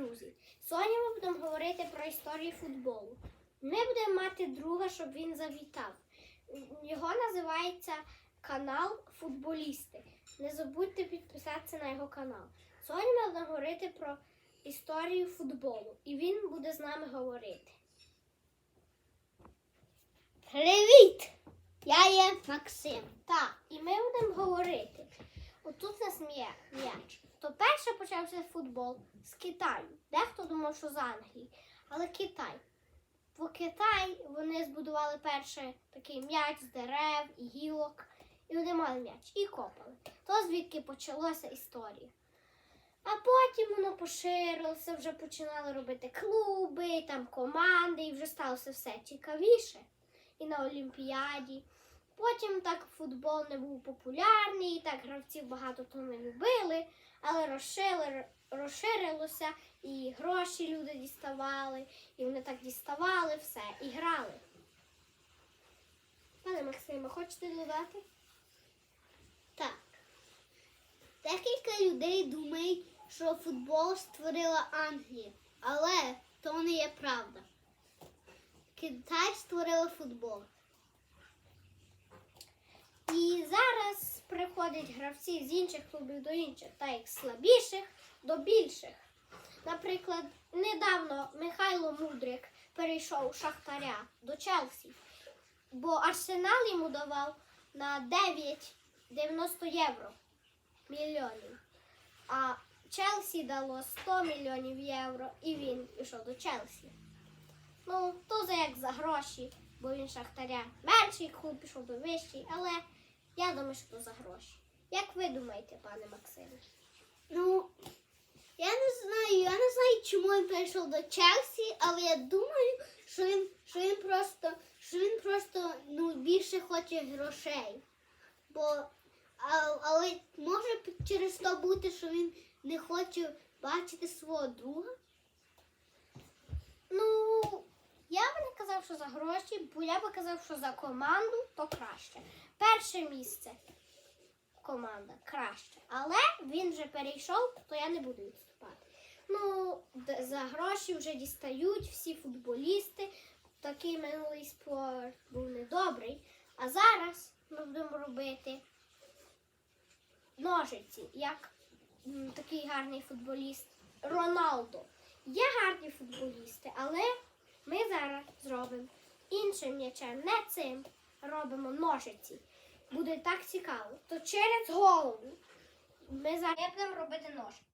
друзі! Сьогодні ми будемо говорити про історію футболу. Ми будемо мати друга, щоб він завітав. Його називається канал Футболісти. Не забудьте підписатися на його канал. Сьогодні ми будемо говорити про історію футболу, і він буде з нами говорити. Привіт! Я є Максим. Так, і ми будемо говорити. Отут у нас м'я- м'яч. То перше почався футбол з Китаю. Дехто думав, що з Англії, але Китай. В Китаї вони збудували перший такий м'яч з дерев і гілок. І вони мали м'яч і копали. То звідки почалася історія. А потім воно поширилося, вже починали робити клуби, там команди, і вже сталося все цікавіше. І на Олімпіаді. Потім так футбол не був популярний, і так гравців багато то не любили, але розшили, розширилося, і гроші люди діставали, і вони так діставали все, і грали. Пане Максиме, хочете додати? Так. Декілька людей думають, що футбол створила Англія, але то не є правда. Китай створила футбол. І зараз приходять гравці з інших клубів до інших, та як слабіших до більших. Наприклад, недавно Михайло Мудрик перейшов з Шахтаря до Челсі, бо Арсенал йому давав на 9,90 євро мільйонів. А Челсі дало 100 мільйонів євро, і він пішов до Челсі. Ну, то за як за гроші, бо він Шахтаря менший клуб пішов до вищий, але я думаю, що то за гроші. Як ви думаєте, пане Максиме? Ну, я не знаю, я не знаю, чому він перейшов до Челсі, але я думаю, що він, що він просто, що він просто ну, більше хоче грошей. Бо, а, але може через то бути, що він не хоче бачити свого друга. Ну, я би не казав, що за гроші, бо я би казав, що за команду то краще. Перше місце команда краще. Але він вже перейшов, то я не буду відступати. Ну, за гроші вже дістають всі футболісти. Такий минулий спорт був недобрий. А зараз ми будемо робити ножиці, як такий гарний футболіст Роналдо. Є гарні футболісти, але ми зараз зробимо іншим м'ячем, не цим. Робимо ножиці. Буде так цікаво. То через голову ми зараз будемо робити ножиці.